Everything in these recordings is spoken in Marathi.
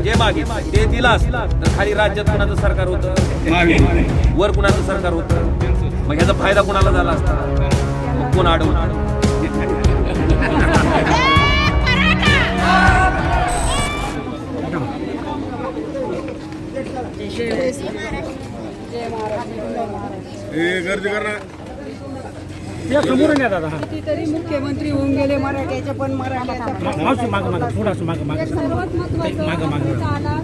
आरक्षण जे मागितलं ते दिलं असतं तर खाली राज्यात कुणाचं सरकार होतं? वर कुणाचं सरकार होतं? मग ह्याचा फायदा कुणाला झाला असता? मग कोण अडवलं? या समोरून या दादा. हा कितीतरी मुख्यमंत्री होऊन गेले मराठ्याचे पण मराठ्याचा मागं मागं थोडंसं मागं मागं सर्वात महत्त्वाचं मागं मागं. आला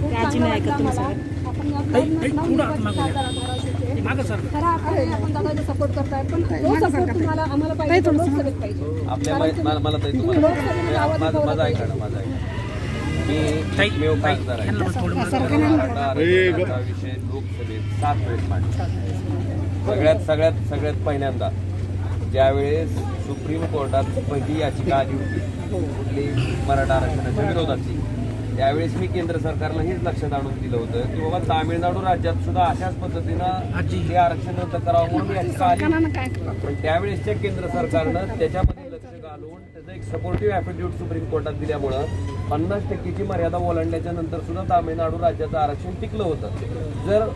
खूप त्याची चांगला नाही ऐकत वाटलं तुम्ही मला. सगळे. आपण या ताई, ताई, नऊ थोडं दिवस मागं खासदार धाराशिवचे. मागं सर. खरं अर्थाने आपण दादाचे सपोर्ट करताय पण तो सपोर्ट तुम्हाला आम्हाला पाहिजे तो लोकसभेत पाहिजे. आपल्या कारण मला मला ताई तुम्हाला लोकसभेमध्ये आवाज माझं उठवला माझं पाहिजे. ऐका ना माझं ऐका. मी ताई, एकमेव ताई, खासदार आहे. ह्यांना थोडं मागं. मराठा आरक्षणाचा विषय लोकसभेत सात वेळेस मांडला. सगळ्यात सगळ्यात सगळ्यात पहिल्यांदा. ज्यावेळेस सुप्रीम कोर्टात पहिली याचिका आली होती कुठली? मराठा आरक्षणाच्या विरोधाची त्यावेळेस मी केंद्र सरकारला हेच लक्षात आणून दिलं होतं की बाबा तामिळनाडू राज्यात सुद्धा अशाच पद्धतीनं. हे आरक्षण रद्द करावं म्हणून याचिका आली. पण त्यावेळेसच्या केंद्र सरकारनं त्याच्यामध्ये लक्ष घालून त्याचं एक सपोर्टिव्ह ॲफिडेव्हिट सुप्रीम कोर्टात दिल्यामुळं पन्नास टक्केची मर्यादा ओलांडल्याच्या नंतर सुद्धा तामिळनाडू राज्याचं आरक्षण टिकलं होतं. जर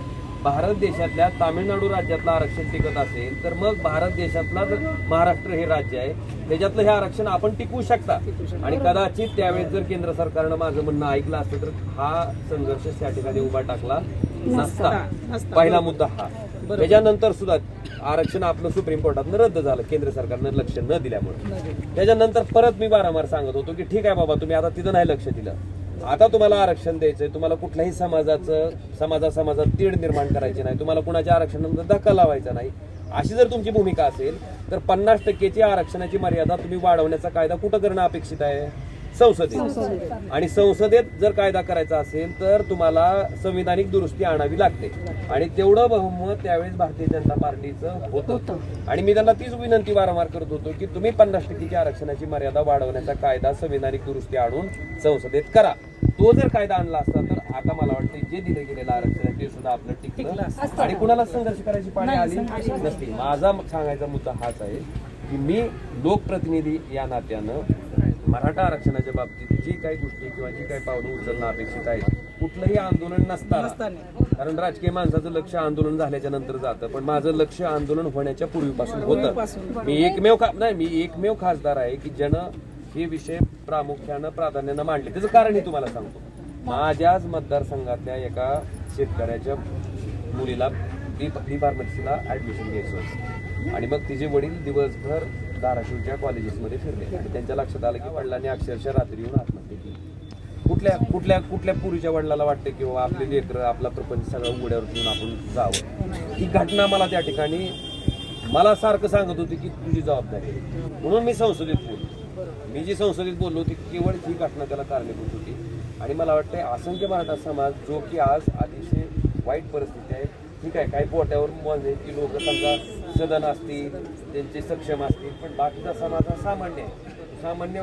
भारत देशातल्या तामिळनाडू राज्यातलं आरक्षण टिकत असेल तर मग भारत देशातला जर महाराष्ट्र हे राज्य आहे त्याच्यातलं हे आरक्षण आपण टिकवू शकता. आणि कदाचित त्यावेळेस जर केंद्र सरकारनं माझं म्हणणं ऐकलं असतं तर हा संघर्ष त्या ठिकाणी उभा टाकला नसता. पहिला मुद्दा हा. त्याच्यानंतर सुद्धा आरक्षण आपलं सुप्रीम कोर्टातनं रद्द झालं केंद्र सरकारनं लक्ष न दिल्यामुळे. त्याच्यानंतर परत मी वारंवार सांगत होतो की ठीक आहे बाबा तुम्ही आता तिथं नाही लक्ष दिलं. आता तुम्हाला आरक्षण द्यायचंय तुम्हाला कुठल्याही समाजाचं समाजा समाजात तीड निर्माण करायची नाही तुम्हाला कुणाच्या आरक्षणामध्ये धक्का लावायचा नाही. अशी जर तुमची भूमिका असेल तर पन्नास टक्केची आरक्षणाची मर्यादा तुम्ही वाढवण्याचा कायदा कुठं करणं अपेक्षित आहे? संसदेत. आणि संसदेत जर कायदा करायचा असेल तर तुम्हाला संविधानिक दुरुस्ती आणावी लागते. आणि तेवढं बहुमत त्यावेळेस भारतीय जनता पार्टीचं होतं. आणि मी त्यांना तीच विनंती वारंवार करत होतो की तुम्ही पन्नास टक्केची आरक्षणाची मर्यादा वाढवण्याचा कायदा संविधानिक दुरुस्ती आणून संसदेत करा. तो जर कायदा आणला असता तर आता मला वाटतं जे दिलं गेलेलं आरक्षण आहे ते सुद्धा आपलं टिकलं आणि कुणाला संघर्ष करायची पाळी आली नसती. माझा सांगायचा मुद्दा हाच आहे की मी लोकप्रतिनिधी या नात्यानं मराठा आरक्षणाच्या बाबतीत जी काही गोष्टी किंवा जी काही पावलं उचलणं अपेक्षित आहे कुठलंही आंदोलन नसताना. कारण राजकीय माणसाचं लक्ष आंदोलन झाल्याच्यानंतर जातं पण माझं लक्ष आंदोलन होण्याच्या पूर्वीपासून होतं. मी एकमेव नाही मी एकमेव खासदार आहे की ज्यानं हे विषय प्रामुख्यानं प्राधान्यानं मांडले. त्याचं कारण हे तुम्हाला सांगतो. माझ्याच मतदारसंघातल्या एका शेतकऱ्याच्या मुलीला बी डी फार्मसीला ऍडमिशन घ्यायचं होतं. आणि मग तिचे वडील दिवसभर धाराशिवच्या कॉलेजेसमध्ये फिरले. आणि त्यांच्या लक्षात आलं की वडिलांनी अक्षरशः रात्री येऊन आत्महत्या केली. कुठल्या कुठल्या कुठल्या पुरीच्या वडिलाला वाटते की बाबा आपले लेकर आपला प्रपंच सगळं उघड्यावर ठेवून आपण जावं? ही घटना मला त्या ठिकाणी मला सारखं सांगत होती की तुझी जबाबदारी म्हणून मी संसदेत बोललो. मी जी संसदेत बोललो ती केवळ ही घटना त्याला कारणीभूत होती. आणि मला वाटतंय असंख्य मराठा समाज जो की आज अतिशय वाईट परिस्थिती आहे ठीक आहे काही पोट्यावर म्हणजे की लोक समजा सदन असतील त्यांचे सक्षम असतील पण बाकीचा समाज हा सामान्य आहे. सामान्य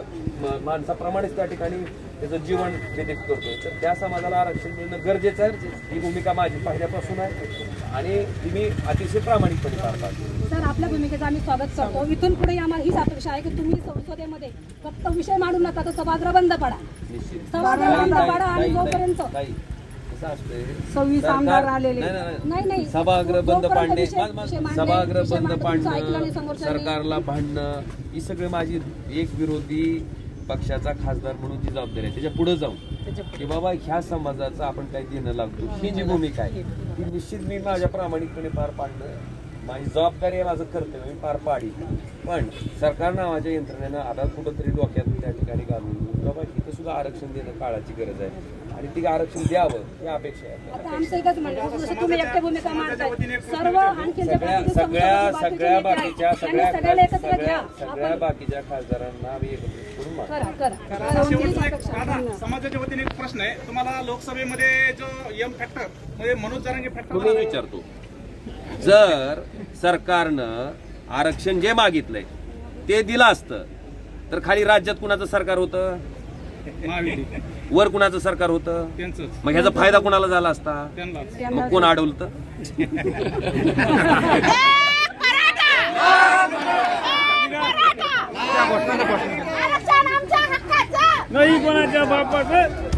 माणसाप्रमाणेच त्या ठिकाणी त्याचं जीवन व्यतीत करतोय. तर त्या समाजाला आरक्षण मिळणं गरजेचं आहे. ही भूमिका माझी पहिल्यापासून आहे. आणि ती मी अतिशय प्रामाणिकपणे पार पाडतो सर आपल्या भूमिकेचं आम्ही स्वागत करतो. इथून पुढे आम्हाला हीच अपेक्षा आहे की तुम्ही संसदेमध्ये फक्त विषय मांडू नका तर सभागृह बंद पडा. सभागृह बंद पडा आणि जोपर्यंत कसं असतंय? सव्वीस आमदार आलेले. नाही, नाही, नाही, नाही. सभागृह बंद पाडणे विषय- मा- मा- विषय मांडणे, सभागृह विषय बंद मांडणे, तुमचं ऐकलं आणि पाडणं समोरच्याने- सरकारला भांडणं ही सगळी माझी एक विरोधी पक्षाचा खासदार म्हणून जी जबाबदारी आहे. त्याच्या पुढे जाऊन. की बाबा ह्या समाजाचं आपण काही देणं लागतो. ही जी भूमिका आहे ती निश्चित मी माझ्या प्रामाणिकपणे पार पाडणं माझी जबाबदारी आहे माझं कर्तव्य मी पार पाडी. पण सरकार नावाच्या यंत्रणेनं आता कुठंतरी डोक्यात त्या ठिकाणी घालून बाबा इथं सुद्धा आरक्षण देणं काळाची गरज आहे. आणि ती आरक्षण द्यावं ही अपेक्षा आहे. सगळ्या सगळ्या सगळ्या बाकीचे बाकीच्या सगळ्या सगळ्या सगळ्या बाकीच्या खासदारांना आम्ही एकत्रित समाजाच्या वतीने एक प्रश्न आहे. तुम्हाला लोकसभेमध्ये जो एम फॅक्टर म्हणजे मनोज जरांगे फॅक्टर विचारतो. जर सरकारनं आरक्षण जे मागितलंय ते दिलं असतं तर खाली राज्यात कुणाचं सरकार होतं? वर कुणाचं सरकार होतं? मग ह्याचा फायदा कुणाला झाला असता? मग कोण अडवलं नाही कोणाच्या बापाचं?